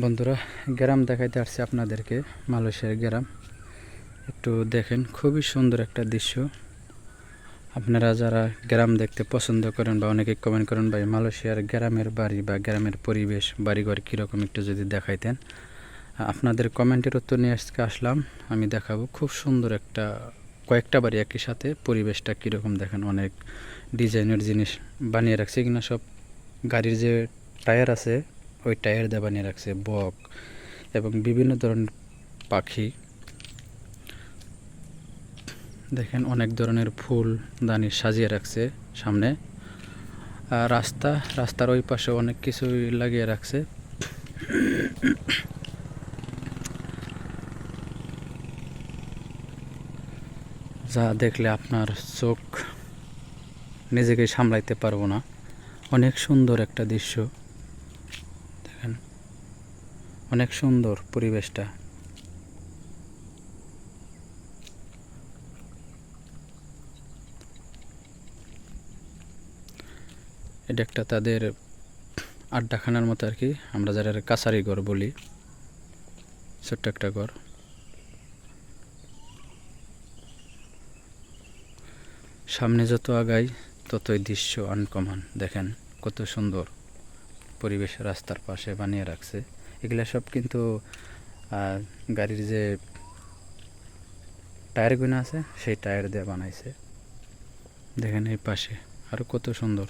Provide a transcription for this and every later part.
বন্ধুরা, গ্রাম দেখাইতে আসছে আপনাদেরকে, মালয়েশিয়ার গ্রাম। একটু দেখেন, খুবই সুন্দর একটা দৃশ্য। আপনারা যারা গ্রাম দেখতে পছন্দ করেন বা অনেকে কমেন্ট করেন, ভাই, মালয়েশিয়ার গ্রামের বাড়ি বা গ্রামের পরিবেশ, বাড়িঘর কীরকম একটু যদি দেখাইতেন। আপনাদের কমেন্টের উত্তর নিয়ে আজকে আসলাম। আমি দেখাবো খুব সুন্দর একটা, কয়েকটা বাড়ি একই সাথে, পরিবেশটা কীরকম দেখেন, অনেক ডিজাইনের জিনিস বানিয়ে রাখছে কিনা সব। গাড়ির যে টায়ার আছে ওই টায়ার দিয়ে বানিয়ে রাখছে, বক এবং বিভিন্ন ধরনের পাখি। দেখেন অনেক ধরনের ফুল দানি সাজিয়ে রাখছে সামনে। আর রাস্তা, রাস্তার ওই পাশে অনেক কিছুই লাগিয়ে রাখছে। যা দেখলে আপনার চোখ নিজেকে সামলাইতে পারব না। অনেক সুন্দর একটা দৃশ্য। অনেক সুন্দর পরিবেশটা। এটা একটা তাদের আড্ডাখানার মতো আর কি, আমরা যারা কাছারি ঘর বলি। ছোট্ট একটা ঘর। সামনে যত আগাই, ততই দৃশ্য আনকমন দেখেন, কত সুন্দর পরিবেশ রাস্তার পাশে বানিয়ে রাখছে। এগুলা সব কিন্তু গাড়ির যে টায়ারগুলো আছে, সেই টায়ার দিয়ে বানাইছে। দেখেন এই পাশে আরও কত সুন্দর।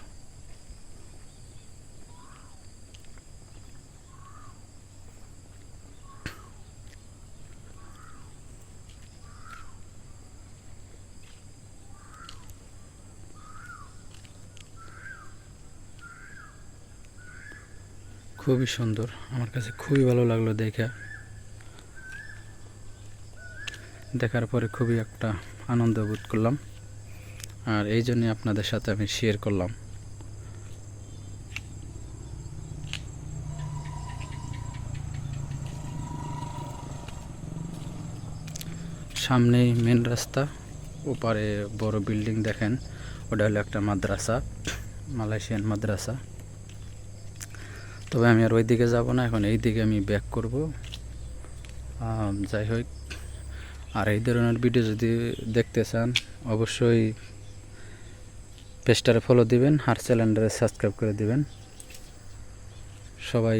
খুবই সুন্দর। আমার কাছে খুবই ভালো লাগল দেখে। দেখার পরে খুবই একটা আনন্দ বোধ করলাম। আর এই জন্যই আপনাদের সাথে আমি শেয়ার করলাম। সামনেই মেন রাস্তা, ওপারে বড় বিল্ডিং দেখেন। ওটা হলো একটা মাদ্রাসা, মালয়েশিয়ান মাদ্রাসা। তবে আমি আর ওই দিকে যাব না, এখন এই দিকে আমি ব্যাক করব। যাই হোক, আর এই ধরনের ভিডিও যদি দেখতে চান, অবশ্যই পেজটারে ফলো দিবেন আর চ্যানেলটারে সাবস্ক্রাইব করে দিবেন। সবাই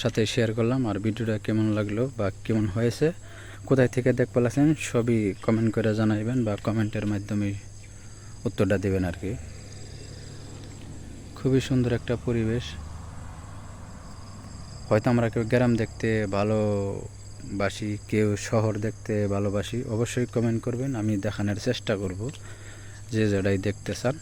সাথে শেয়ার করলাম আর ভিডিওটা কেমন লাগল বা কেমন হয়েছে, কোথায় থেকে দেখ পেলাছেন, সবই কমেন্ট করে জানাইবেন বা কমেন্টের মাধ্যমে উত্তরটা দিবেন আর কি। খুবই সুন্দর একটা পরিবেশ। হয়তো আমরা কেউ গ্রাম দেখতে ভালোবাসি, কেউ শহর দেখতে ভালোবাসি, অবশ্যই কমেন্ট করবেন, আমি দেখানোর চেষ্টা করব যে যেটাই দেখতে চান।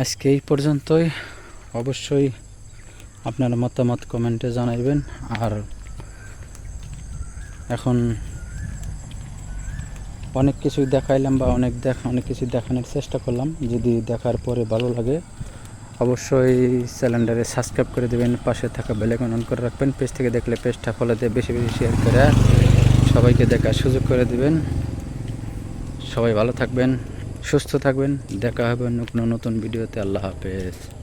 আজকে এই পর্যন্তই। অবশ্যই আপনার মতামত কমেন্টে জানাইবেন। আর এখন অনেক কিছুই দেখাইলাম বা অনেক দেখা, অনেক কিছু দেখানোর চেষ্টা করলাম। যদি দেখার পরে ভালো লাগে, অবশ্যই চ্যানেলটারে সাবস্ক্রাইব করে দেবেন, পাশে থাকা বেলাইকন অন করে রাখবেন। পেজ থেকে দেখলে পেজটা ফলো দিয়ে বেশি বেশি শেয়ার করে সবাইকে দেখার সুযোগ করে দেবেন। সবাই ভালো থাকবেন। সুস্থ থাকবেন দেখা হবে অন্য কোনো নতুন ভিডিওতে। আল্লাহ হাফেজ।